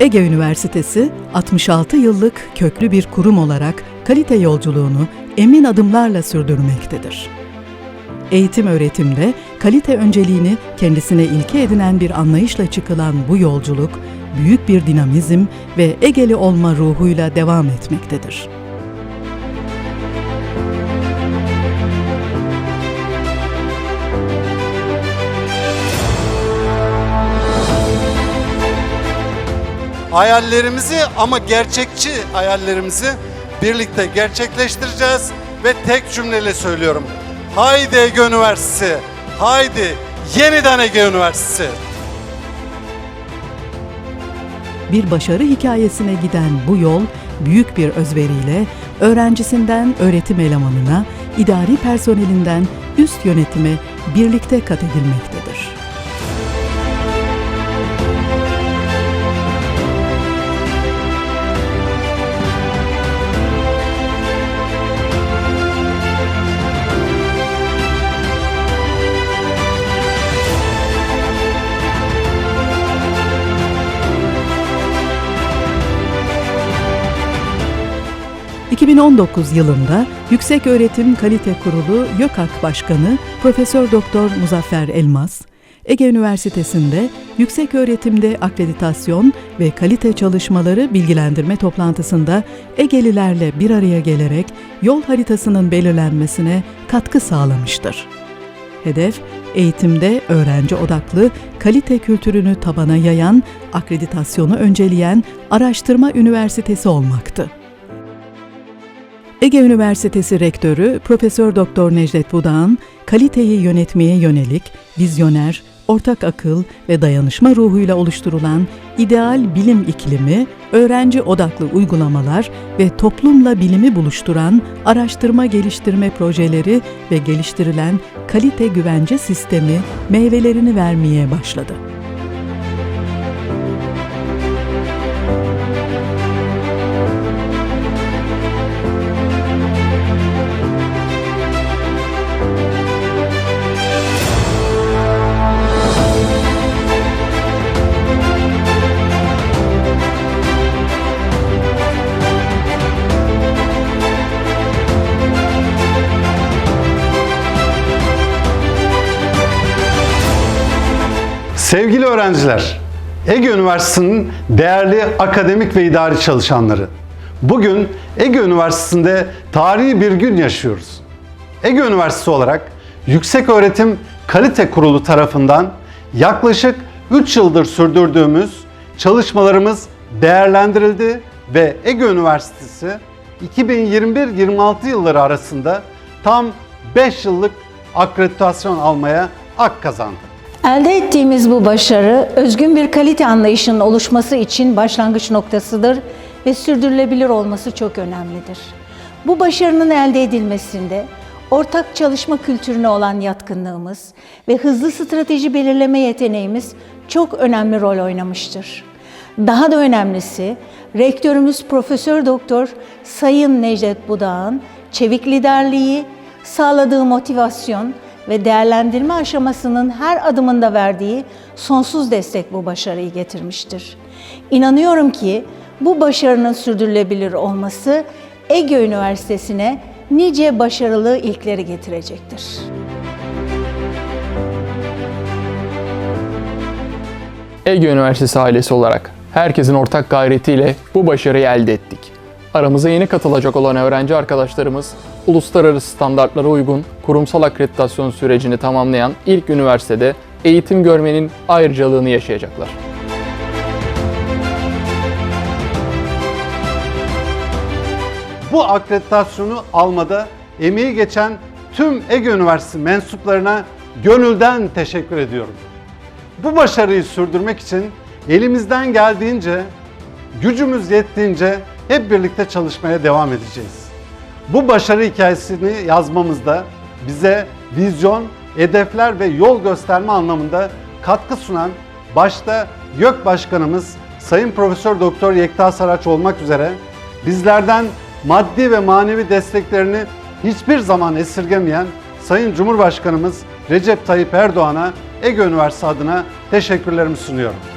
Ege Üniversitesi 66 yıllık köklü bir kurum olarak kalite yolculuğunu emin adımlarla sürdürmektedir. Eğitim öğretimde kalite önceliğini kendisine ilke edinen bir anlayışla çıkılan bu yolculuk büyük bir dinamizm ve Egeli olma ruhuyla devam etmektedir. Hayallerimizi ama gerçekçi hayallerimizi birlikte gerçekleştireceğiz ve tek cümleyle söylüyorum. Haydi Ege Üniversitesi, haydi yeniden Ege Üniversitesi. Bir başarı hikayesine giden bu yol büyük bir özveriyle öğrencisinden öğretim elemanına, idari personelinden üst yönetime birlikte kat edilmektedir. ...2019 yılında Yüksek Öğretim Kalite Kurulu YÖKAK Başkanı Profesör Doktor Muzaffer Elmas, Ege Üniversitesi'nde yüksek öğretimde akreditasyon ve kalite çalışmaları bilgilendirme toplantısında Egelilerle bir araya gelerek yol haritasının belirlenmesine katkı sağlamıştır. Hedef, eğitimde öğrenci odaklı, kalite kültürünü tabana yayan, akreditasyonu önceleyen araştırma üniversitesi olmaktı. Ege Üniversitesi Rektörü Profesör Doktor Necdet Budağ'ın kaliteyi yönetmeye yönelik vizyoner, ortak akıl ve dayanışma ruhuyla oluşturulan ideal bilim iklimi, öğrenci odaklı uygulamalar ve toplumla bilimi buluşturan araştırma geliştirme projeleri ve geliştirilen kalite güvence sistemi meyvelerini vermeye başladı. Sevgili öğrenciler, Ege Üniversitesi'nin değerli akademik ve idari çalışanları. Bugün Ege Üniversitesi'nde tarihi bir gün yaşıyoruz. Ege Üniversitesi olarak Yüksek Öğretim Kalite Kurulu tarafından yaklaşık 3 yıldır sürdürdüğümüz çalışmalarımız değerlendirildi ve Ege Üniversitesi 2021-26 yılları arasında tam 5 yıllık akreditasyon almaya hak kazandı. Elde ettiğimiz bu başarı özgün bir kalite anlayışının oluşması için başlangıç noktasıdır ve sürdürülebilir olması çok önemlidir. Bu başarının elde edilmesinde ortak çalışma kültürüne olan yatkınlığımız ve hızlı strateji belirleme yeteneğimiz çok önemli rol oynamıştır. Daha da önemlisi rektörümüz Profesör Doktor Sayın Necdet Budağ'ın çevik liderliği, sağladığı motivasyon ve değerlendirme aşamasının her adımında verdiği sonsuz destek bu başarıyı getirmiştir. İnanıyorum ki bu başarının sürdürülebilir olması Ege Üniversitesi'ne nice başarılı ilkleri getirecektir. Ege Üniversitesi ailesi olarak herkesin ortak gayretiyle bu başarıyı elde ettik. Aramıza yeni katılacak olan öğrenci arkadaşlarımız uluslararası standartlara uygun kurumsal akreditasyon sürecini tamamlayan ilk üniversitede eğitim görmenin ayrıcalığını yaşayacaklar. Bu akreditasyonu almada emeği geçen tüm Ege Üniversitesi mensuplarına gönülden teşekkür ediyorum. Bu başarıyı sürdürmek için elimizden geldiğince, gücümüz yettiğince hep birlikte çalışmaya devam edeceğiz. Bu başarı hikayesini yazmamızda bize vizyon, hedefler ve yol gösterme anlamında katkı sunan başta YÖK Başkanımız Sayın Profesör Doktor Yekta Saraç olmak üzere bizlerden maddi ve manevi desteklerini hiçbir zaman esirgemeyen Sayın Cumhurbaşkanımız Recep Tayyip Erdoğan'a Ege Üniversitesi adına teşekkürlerimi sunuyorum.